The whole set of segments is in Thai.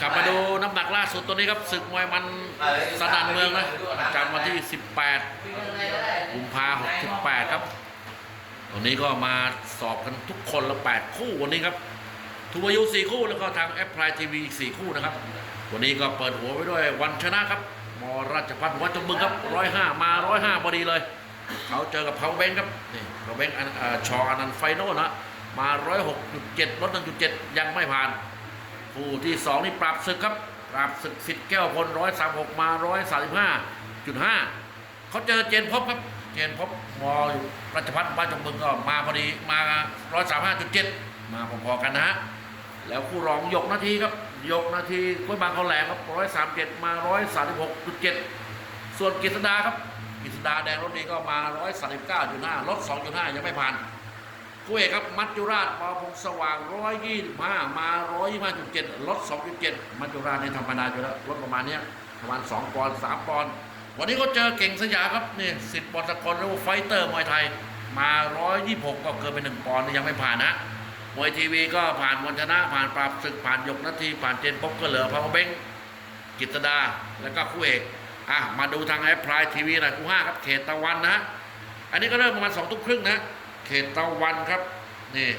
กลับมาดูน้ำหนักล่าสุดตัวนี้ครับศึกมวยมันสนานเมืองนะประจำวันที่ 18กุมภา68 ครับวันนี้ก็มาสอบกันทุกคนละ 8 คู่วันนี้ครับทุกอายุ4คู่แล้วก็ทางแอปพลายทีวีอีก 4 คู่นะครับ วันนี้ก็เปิดหัวไว้ด้วยวันชนะครับ มราชพัฒน์วัดจมึงครับ 105 มา 105พอดีเลย เขาเจอกับเพาเบงครับนี่เพาเบงอันเอ่อชออนันไฟโน่นะมา 106.7ลด1.7 ยังไม่ผ่าน คู่ที่สองนี่ปราบศึกครับปราบศึกสิทธิ์แก้วพลร้อยสามหกมาร้อยสามสิบห้าจุดห้าเขาเจอเจนพบครับเจนพบมออยู่รัชพัฒน์บ้านจงมึงก็มาพอดีมาร้อยสามห้าจุดเจ็ดมาพอๆกันนะฮะแล้วคู่รองยกนาทีครับยกนาทีกล้วยบางเขาแหลมครับร้อยสามเจ็ดมาร้อยสามสิบหกจุดเจ็ดส่วนกฤษดาครับกฤษดาแดงรถนี้ก็มาร้อยสามสิบเก้าจุดห้าลดสองจุดห้ายังไม่ผ่าน คู่เอกครับมัจจุราชปอพงสว่าง 125 มา 125.7 ลด 2.7 มัจจุราชในธรรมดาอยู่แล้วลดประมาณเนี้ยประมาณ 2 ปอนด์ 3 ปอนด์ วันนี้ก็เจอเก่งสยามครับนี่สิทธิ์บอลสกลหรือว่าไฟเตอร์มวยไทย มา 126 ก็เกินไป 1 ปอนด์ยังไม่ผ่านนะมวยทีวีก็ผ่านมวลชนะผ่านปราบศึกผ่านยกนาทีผ่านเจนพบก็เหลือพาวเบ้งกิตดา แล้วก็คู่เอกอะมาดูทางแอปพลายทีวีหน่อยคู่ห้าครับเขตตะวันนะ อันนี้ก็เริ่มประมาณสองทุ่มครึ่งนะ เขตตะวันครับ นี่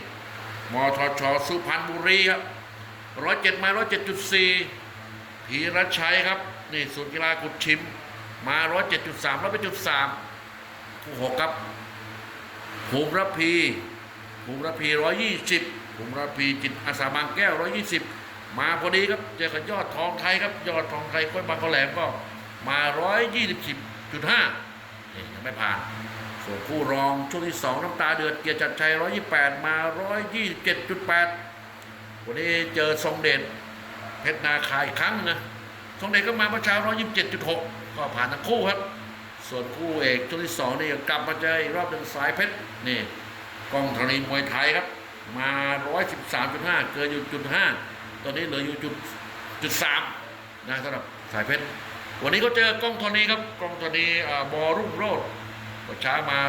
มทชสุพรรณบุรีครับร้อยเจ็ดมาร้อยเจ็ดจุดสี่พีรชัยครับ นี่ศูนย์กีฬากุดชิม มาร้อยเจ็ดจุดสามร้อยไปจุดสามคู่หกครับภูมิรพีภูมิรพีร้อยยี่สิบภูมิรพีจิตอาสาบางแก้วร้อยยี่สิบมาพอดีครับ เจอกับยอดทองไทยครับ ยอดทองไทยก้อยบางกระแหลมก็มาร้อยยี่สิบจุดห้ายังไม่ผ่าน ส่วนคู่รองช่วงที่สองน้ำตาเดือดเกียรติจัดชัย 128 มา 127.8 วันนี้เจอทรงเด่นเพชรนาคาอีกครั้งนะทรงเด่นก็มาเมื่อเช้า 127.6 ก็ผ่านทั้งคู่ครับ ส่วนคู่เอกช่วงที่สองนี่กลับมาเจอรอบหนึ่งสายเพชรนี่กองธรณีมวยไทยครับ มา 113.5 เกินอยู่จุด5ตอนนี้เหลืออยู่จุดจุด3นะสำหรับสายเพชรวันนี้ก็เจอกล้องธรณีครับกล้องธรณีอ่าบอรุ่งโรด ก็ช้ามา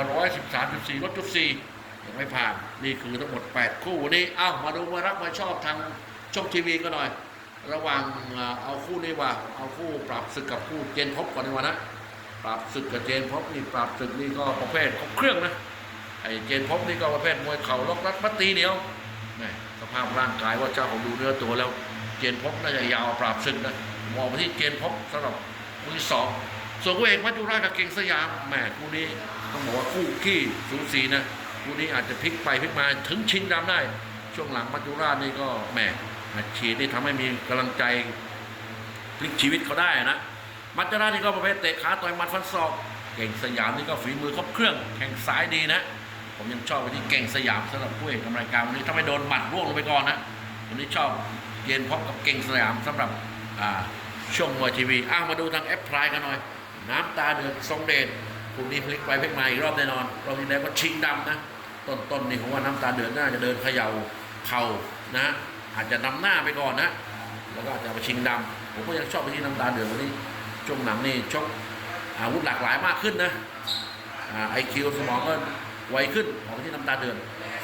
113.4ลดจุด4ยังไม่ผ่านนี่คือทั้งหมด 8 คู่วันนี้เอ้ามาดูมารักมาชอบทางช่องทีวีกันหน่อย ระหว่างเอาคู่นี้ว่า เอาคู่ปราบศึกกับคู่เจนพบก่อนดีกว่านะปราบศึกกับเจนพบนี่ปราบศึกนี่ก็ประเภทครบเครื่องนะไอ้เจนพบนี่ก็ประเภทมวยเข่าล็อกรัดมัดตีเหนียวแหม่สภาพร่างกายว่าเจ้าของดูเนื้อตัวแล้ว เจนพบน่าจะยาวปราบศึกนะมองไปที่เจนพบสำหรับคู่ที่สอง ส่วนคู่เอกมัจจุราชกับเก่งสยามแหมคู่นี้ต้องบอกว่าคู่ขี้สูสีนะคู่นี้อาจจะพลิกไปพลิกมาถึงชิงดำได้ ช่วงหลังมัจจุราชนี่ก็แหมอัดฉีดนี่ทำให้มีกำลังใจพลิกชีวิตเขาได้นะ มัจจุราชนี่ก็ประเภทเตะขาต่อยมัดฟันศอกเก่งสยามนี่ก็ฝีมือครบเครื่องแข่งซ้ายดีนะ ผมยังชอบไปที่เก่งสยามสำหรับคู่เอกกำรายการวันนี้ถ้าไม่โดนหมัดร่วงลงไปก่อนนะวันนี้ชอบเกณฑ์พบกับเก่งสยามสำหรับช่วงมวยทีวีอ้าวมาดูทางแอปพลายกันหน่อย น้ำตาเดือดทรงเดชคู่นี้พลิกไปพลิกมาอีกรอบแน่นอนรอบที่แล้วก็ชิงดำนะ ต้นต้นนี่ผมว่าน้ำตาเดือดน่าจะเดินเขย่าเข่านะอาจจะนำหน้าไปก่อนนะแล้วก็อาจจะไปชิงดำผมก็ยังชอบไปที่น้ำตาเดือดวันนี้ช่วงหลังนี่ชกอาวุธหลากหลายมากขึ้นนะไอคิวสมองก็ไวขึ้นของที่น้ำตาเดือด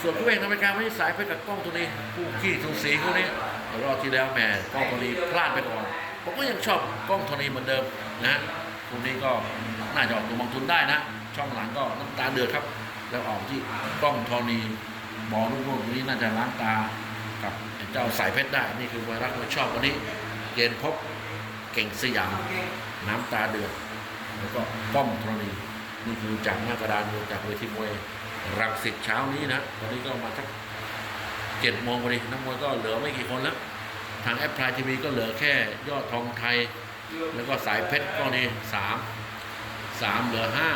ส่วนผู้เอกทำรายการไม่สายไปกับกล้องตัวนี้คู่ขี้สูสีคู่นี้แต่รอบที่แล้วแหมกล้องตัวนี้พลาดไปก่อนผมก็ยังชอบกล้องโทนีเหมือนเดิมนะ ฮะคู่นี้ก็น่าจะออกตัวมองทุนได้นะ ช่องหลังก็น้ำตาเดือดครับ แล้วออกที่กล้องโทนีบอลลูกๆนี้น่าจะล้างตากับเจ้าสายเพชรได้ นี่คือไวรักที่ชอบวันนี้เกณฑ์พบเก่งสยามน้ำตาเดือดแล้วก็ป้อมธรณีนี่คือจากหน้ากระดานมวยจากเวทีมวยรังสิตเช้านี้นะตอนนี้ก็มาสักเจ็ดโมงพอดีนักมวยก็เหลือไม่กี่คนแล้ว ทางแอปพลายทีวีก็เหลือแค่ยอดทองไทย แล้วก็สายเพชรก็นี่สามสามเหลือห้า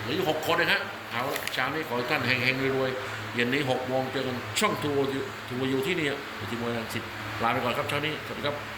เหลืออยู่หกคนนะฮะเอาเช้านี้ขอท่านแห่งๆรวยๆเย็นนี้หกโมงเจอกันช่องทัวร์ทัวร์อยู่ที่นี่อยู่ที่มวยรังสิตลาไปก่อนครับเช้านี้สวัสดีครับ